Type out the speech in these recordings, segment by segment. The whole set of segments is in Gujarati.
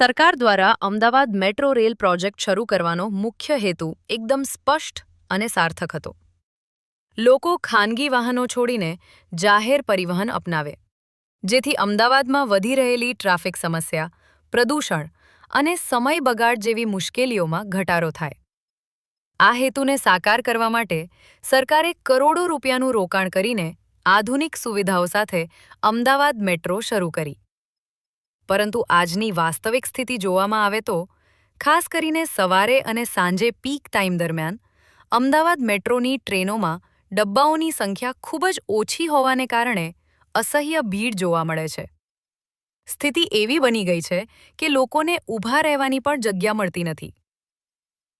સરકાર દ્વારા અમદાવાદ મેટ્રો રેલ પ્રોજેક્ટ શરૂ કરવાનો મુખ્ય હેતુ એકદમ સ્પષ્ટ અને સાર્થક હતો. લોકો ખાનગી વાહનો છોડીને જાહેર પરિવહન અપનાવે, જેથી અમદાવાદમાં વધી રહેલી ટ્રાફિક સમસ્યા, પ્રદૂષણ અને સમય બગાડ જેવી મુશ્કેલીઓમાં ઘટાડો થાય. આ હેતુને સાકાર કરવા માટે સરકારે કરોડો રૂપિયાનું રોકાણ કરીને આધુનિક સુવિધાઓ સાથે અમદાવાદ મેટ્રો શરૂ કરી. પરંતુ આજની વાસ્તવિક સ્થિતિ જોવામાં આવે તો, ખાસ કરીને સવારે અને સાંજે પીક ટાઈમ દરમિયાન, અમદાવાદ મેટ્રોની ટ્રેનોમાં ડબ્બાઓની સંખ્યા ખૂબ જ ઓછી હોવાને કારણે અસહ્ય ભીડ જોવા મળે છે. સ્થિતિ એવી બની ગઈ છે કે લોકોને ઊભા રહેવાની પણ જગ્યા મળતી નથી.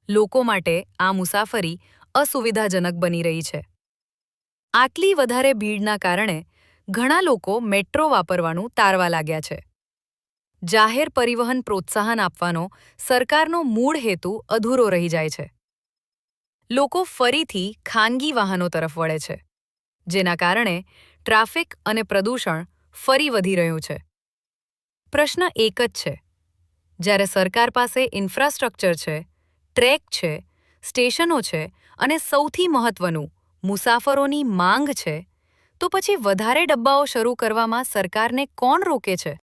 લોકો માટે આ મુસાફરી અસુવિધાજનક બની રહી છે. આટલી વધારે ભીડના કારણે ઘણા લોકો મેટ્રો વાપરવાનું તારવા લાગ્યા છે. જાહેર પરિવહન પ્રોત્સાહન આપવાનો સરકારનો મૂળ હેતુ અધૂરો રહી જાય છે. લોકો ફરીથી ખાનગી વાહનો તરફ વળે છે, જેના કારણે ટ્રાફિક અને પ્રદૂષણ ફરી વધી રહ્યું છે. પ્રશ્ન એક જ છે, જ્યારે સરકાર પાસે ઇન્ફ્રાસ્ટ્રક્ચર છે, ટ્રેક છે, સ્ટેશનો છે અને સૌથી મહત્વનું, મુસાફરોની માંગ છે, તો પછી વધારે ડબ્બાઓ શરૂ કરવામાં સરકારને કોણ રોકે છે?